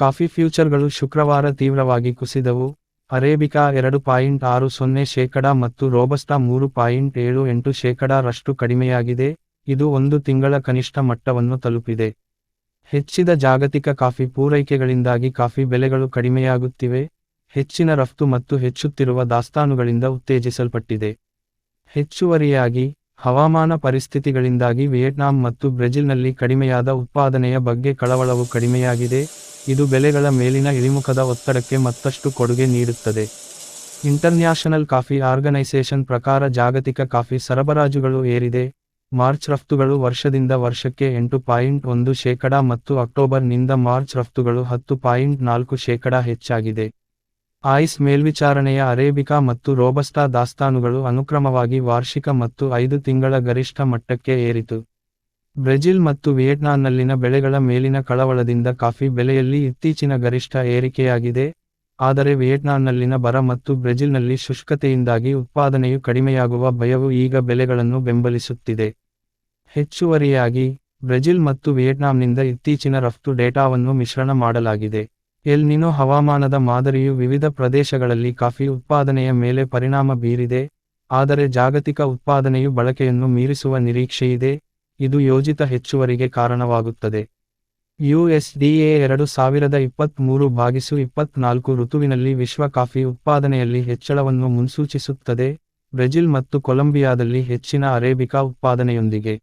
Coffee ಫ್ಯೂಚರ್ಗಳು ಶುಕ್ರವಾರ ತೀವ್ರವಾಗಿ ಕುಸಿದವು. Arabica ಎರಡು ಪಾಯಿಂಟ್ ಆರು ಸೊನ್ನೆ ಶೇಕಡ ಮತ್ತು ರೋಬಸ್ಟಾ ಮೂರು ಪಾಯಿಂಟ್ ಏಳು ಎಂಟು ಶೇಕಡ ರಷ್ಟು ಕಡಿಮೆಯಾಗಿದೆ. ಇದು ಒಂದು ತಿಂಗಳ ಕನಿಷ್ಠ ಮಟ್ಟವನ್ನು ತಲುಪಿದೆ. ಹೆಚ್ಚಿದ ಜಾಗತಿಕ ಕಾಫಿ ಪೂರೈಕೆಗಳಿಂದಾಗಿ ಕಾಫಿ ಬೆಲೆಗಳು ಕಡಿಮೆಯಾಗುತ್ತಿವೆ. ಹೆಚ್ಚಿನ ರಫ್ತು ಮತ್ತು ಹೆಚ್ಚುತ್ತಿರುವ ದಾಸ್ತಾನುಗಳಿಂದ ಉತ್ತೇಜಿಸಲ್ಪಟ್ಟಿದೆ. ಹೆಚ್ಚುವರಿಯಾಗಿ, ಹವಾಮಾನ ಪರಿಸ್ಥಿತಿಗಳಿಂದಾಗಿ ವಿಯೆಟ್ನಾಂ ಮತ್ತು ಬ್ರೆಜಿಲ್ನಲ್ಲಿ ಕಡಿಮೆಯಾದ ಉತ್ಪಾದನೆಯ ಬಗ್ಗೆ ಕಳವಳವು ಕಡಿಮೆಯಾಗಿದೆ. ಇದು ಬೆಲೆಗಳ ಮೇಲಿನ ಇಳಿಮುಖದ ಒತ್ತಡಕ್ಕೆ ಮತ್ತಷ್ಟು ಕೊಡುಗೆ ನೀಡುತ್ತದೆ. ಇಂಟರ್ನ್ಯಾಷನಲ್ ಕಾಫಿ ಆರ್ಗನೈಸೇಷನ್ ಪ್ರಕಾರ ಜಾಗತಿಕ ಕಾಫಿ ಸರಬರಾಜುಗಳು ಏರಿದೆ. ಮಾರ್ಚ್ ರಫ್ತುಗಳು ವರ್ಷದಿಂದ ವರ್ಷಕ್ಕೆ ಎಂಟು ಪಾಯಿಂಟ್ ಒಂದು ಶೇಕಡ ಮತ್ತು ಅಕ್ಟೋಬರ್ನಿಂದ ಮಾರ್ಚ್ ರಫ್ತುಗಳು ಹತ್ತು ಪಾಯಿಂಟ್ ನಾಲ್ಕು ಶೇಕಡ ಹೆಚ್ಚಾಗಿದೆ. ಆಯಿಸ್ ಮೇಲ್ವಿಚಾರಣೆಯ ಅರೇಬಿಕಾ ಮತ್ತು ರೋಬಸ್ಟಾ ದಾಸ್ತಾನುಗಳು ಅನುಕ್ರಮವಾಗಿ ವಾರ್ಷಿಕ ಮತ್ತು ಐದು ತಿಂಗಳ ಗರಿಷ್ಠ ಮಟ್ಟಕ್ಕೆ ಏರಿತು. ಬ್ರೆಜಿಲ್ ಮತ್ತು ವಿಯೆಟ್ನಾಂನಲ್ಲಿನ ಬೆಳೆಗಳ ಮೇಲಿನ ಕಳವಳದಿಂದ ಕಾಫಿ ಬೆಲೆಯಲ್ಲಿ ಇತ್ತೀಚಿನ ಗರಿಷ್ಠ ಏರಿಕೆಯಾಗಿದೆ. ಆದರೆ ವಿಯೆಟ್ನಾಂನಲ್ಲಿನ ಬರ ಮತ್ತು ಬ್ರೆಜಿಲ್ನಲ್ಲಿ ಶುಷ್ಕತೆಯಿಂದಾಗಿ ಉತ್ಪಾದನೆಯು ಕಡಿಮೆಯಾಗುವ ಭಯವು ಈಗ ಬೆಲೆಗಳನ್ನು ಬೆಂಬಲಿಸುತ್ತಿದೆ. ಹೆಚ್ಚುವರಿಯಾಗಿ, ಬ್ರೆಜಿಲ್ ಮತ್ತು ವಿಯೆಟ್ನಾಂನಿಂದ ಇತ್ತೀಚಿನ ರಫ್ತು ಡೇಟಾವನ್ನು ಮಿಶ್ರಣ ಮಾಡಲಾಗಿದೆ. ಎಲ್ನಿನೋ ಹವಾಮಾನದ ಮಾದರಿಯು ವಿವಿಧ ಪ್ರದೇಶಗಳಲ್ಲಿ ಕಾಫಿ ಉತ್ಪಾದನೆಯ ಮೇಲೆ ಪರಿಣಾಮ ಬೀರಿದೆ. ಆದರೆ ಜಾಗತಿಕ ಉತ್ಪಾದನೆಯು ಬಳಕೆಯನ್ನು ಮೀರಿಸುವ ನಿರೀಕ್ಷೆಯಿದೆ. ಇದು ಯೋಜಿತ ಹೆಚ್ಚುವರಿಗೆ ಕಾರಣವಾಗುತ್ತದೆ. ಯುಎಸ್ಡಿಎ ಎರಡು ಸಾವಿರದ ಇಪ್ಪತ್ತ್ಮೂರು ಭಾಗಿಸು ಇಪ್ಪತ್ನಾಲ್ಕು ಋತುವಿನಲ್ಲಿ ವಿಶ್ವ ಕಾಫಿ ಉತ್ಪಾದನೆಯಲ್ಲಿ ಹೆಚ್ಚಳವನ್ನು ಮುನ್ಸೂಚಿಸುತ್ತದೆ. ಬ್ರೆಜಿಲ್ ಮತ್ತು ಕೊಲಂಬಿಯಾದಲ್ಲಿ ಹೆಚ್ಚಿನ ಅರೇಬಿಕಾ ಉತ್ಪಾದನೆಯೊಂದಿಗೆ.